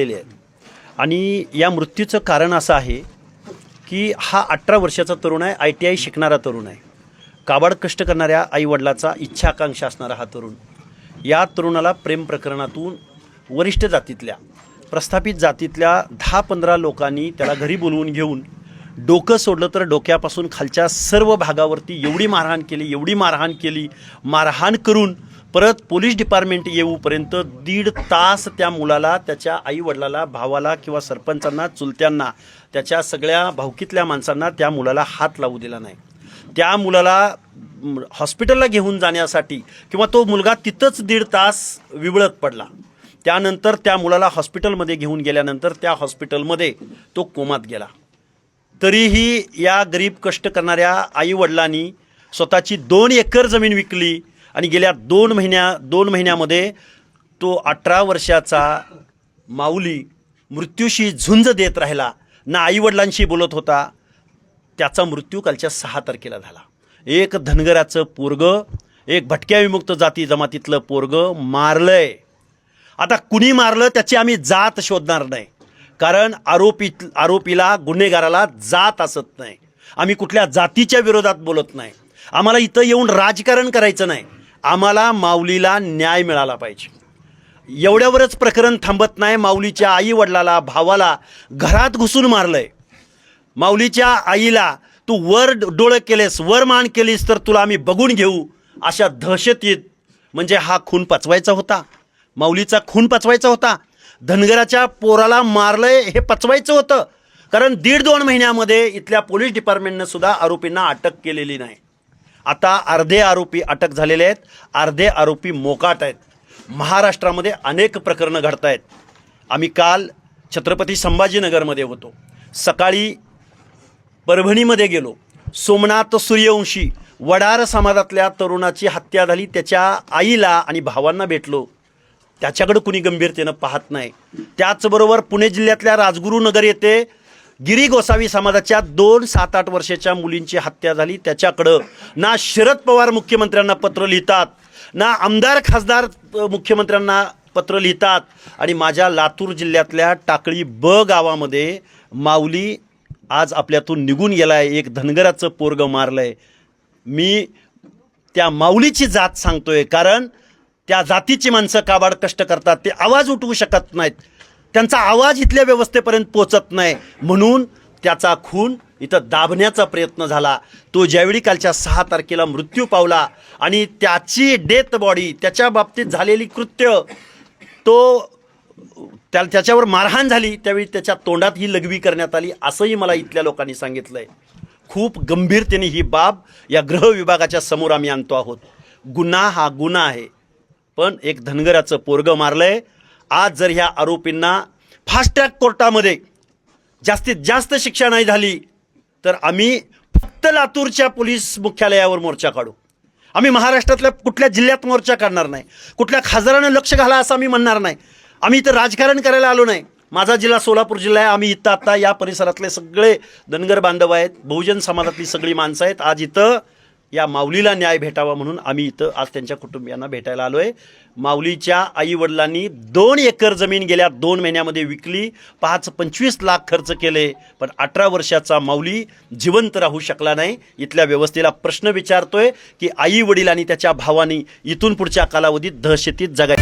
झालेले आहेत. आणि या मृत्यूचं कारण असं आहे की हा अठरा वर्षाचा तरुण आहे आय टी आय शिकणारा तरुण आहे. काबाड कष्ट करणाऱ्या आईवडिलाचा इच्छा आकांक्षा असणारा हा तरुण. या तरुणाला प्रेम प्रकरणातून वरिष्ठ जातीतल्या प्रस्थापित जातीतल्या दहा पंधरा लोकांनी त्याला घरी बोलवून घेऊन डोकं सोडलं तर डोक्यापासून खालच्या सर्व भागावरती एवढी मारहाण केली एवढी मारहाण केली मारहाण करून परत पोलीस डिपार्टमेंट येऊपर्यंत दीड तास त्या मुलाला त्याच्या आईवडिलाला भावाला किंवा सरपंचांना चुलत्यांना त्याच्या सगळ्या भावकीतल्या माणसांना त्या मुलाला हात लावू दिला नाही. त्या मुलाला हॉस्पिटलला घेऊन जाण्यासाठी किंवा तो मुलगा तिथंच दीड तास विवळत पडला. त्यानंतर त्या मुलाला हॉस्पिटलमध्ये घेऊन गेल्यानंतर त्या हॉस्पिटलमध्ये तो कोमात गेला. तरीही या गरीब कष्ट करणाऱ्या आईवडिलांनी स्वतःची दोन एकर जमीन विकली आणि गेल्या दोन महिन्या दोन महिन्यामध्ये तो अठरा वर्षाचा माऊली मृत्यूशी झुंज देत राहिला. ना आईवडिलांशी बोलत होता. त्याचा मृत्यू कालच्या सहा तारखेला झाला. एक धनगराचं पोरग एक भटक्या विमुक्त जाती जमातीतलं पोरग मारलंय. आता कुणी मारलं त्याची आम्ही जात शोधणार नाही. कारण आरोपी आरोपीला गुन्हेगाराला जात असत नाही. आम्ही कुठल्या जातीच्या विरोधात बोलत नाही. आम्हाला इथं येऊन राजकारण करायचं नाही. आम्हाला माऊलीला न्याय मिळाला पाहिजे. एवढ्यावरच प्रकरण थांबत नाही माऊलीच्या आई वडिलाला भावाला घरात घुसून मारलंय. माऊलीच्या आईला तू वर डोळं केलेस वर मान केलीस तर तुला आम्ही बघून घेऊ अशा दहशतीत. म्हणजे हा खून पचवायचा होता. माऊलीचा खून पचवायचा होता. धनगराच्या पोराला मारलंय हे पचवायचं होतं. कारण दीड दोन महिन्यामध्ये इथल्या पोलीस डिपार्टमेंटनं सुद्धा आरोपींना अटक केलेली नाही. आता अर्धे आरोपी अटक झालेले आहेत. अर्धे आरोपी मोकाट आहेत. महाराष्ट्रामध्ये अनेक प्रकरणं घडत आहेत आम्ही काल छत्रपती संभाजीनगरमध्ये होतो. सकाळी परभणीमध्ये गेलो. सोमनाथ सूर्यवंशी वडार समाजातल्या तरुणाची हत्या झाली. त्याच्या आईला आणि भावांना भेटलो. त्याच्याकडं कुणी गंभीरतेनं पाहत नाही. त्याचबरोबर पुणे जिल्ह्यातल्या राजगुरुनगर येथे गिरी गोसावी समाजाच्या दोन सात आठ वर्षाच्या मुलींची हत्या झाली. त्याच्याकडं ना शरद पवार मुख्यमंत्र्यांना पत्र लिहितात ना आमदार खासदार मुख्यमंत्र्यांना पत्र लिहितात आणि माझ्या लातूर जिल्ह्यातल्या टाकळी ब गावामध्ये माऊली आज आपल्यातून निघून गेला आहे एक धनगराचं पोरग मारलं आहे मी त्या माऊलीची जात सांगतोय कारण त्या जातीची माणसं काबाड कष्ट करतात ते आवाज उठवू शकत नाहीत. त्यांचा आवाज इथल्या व्यवस्थेपर्यंत पोचत नाही. म्हणून त्याचा खून इथं दाबण्याचा प्रयत्न झाला. तो ज्यावेळी कालच्या सहा तारखेला मृत्यू पावला आणि त्याची डेथ बॉडी त्याच्या बाबतीत झालेली कृत्य तो त्या त्याच्यावर मारहाण झाली त्यावेळी त्याच्या तोंडात ही लघवी करण्यात आली असंही मला इथल्या लोकांनी सांगितलं आहे खूप गंभीरतेने ही बाब या गृह विभागाच्या समोर आम्ही आणतो आहोत. गुन्हा हा गुन्हा आहे पण एक धनगराचं पोरगं मारलं आहे आज जर ह्या आरोपींना फास्ट ट्रॅक कोर्टामध्ये जास्तीत जास्त शिक्षा नाही झाली तर आम्ही फक्त लातूरच्या पोलीस मुख्यालयावर मोर्चा काढू. आम्ही महाराष्ट्रातल्या कुठल्या जिल्ह्यात मोर्चा काढणार नाही कुठल्या खासदारानं लक्ष घाला असं आम्ही म्हणणार नाही. आम्ही इथं राजकारण करायला आलो नाही. माझा जिल्हा सोलापूर जिल्हा आहे आम्ही इथं आता या परिसरातले सगळे धनगर बांधव आहेत बहुजन समाजातली सगळी माणसं आहेत. आज इथं या माऊलीला न्याय भेटावा म्हणून आम्ही इथं आज त्यांच्या कुटुंबियांना भेटायला आलो आहे माऊलीच्या आईवडिलांनी दोन एकर जमीन गेल्या दोन महिन्यामध्ये विकली. पाच पंचवीस लाख खर्च केले पण अठरा वर्षाचा माऊली जिवंत राहू शकला नाही. इथल्या व्यवस्थेला प्रश्न विचारतोय की आई वडील आणि त्याच्या भावानी इथून पुढच्या कालावधीत दहशतीत जगाय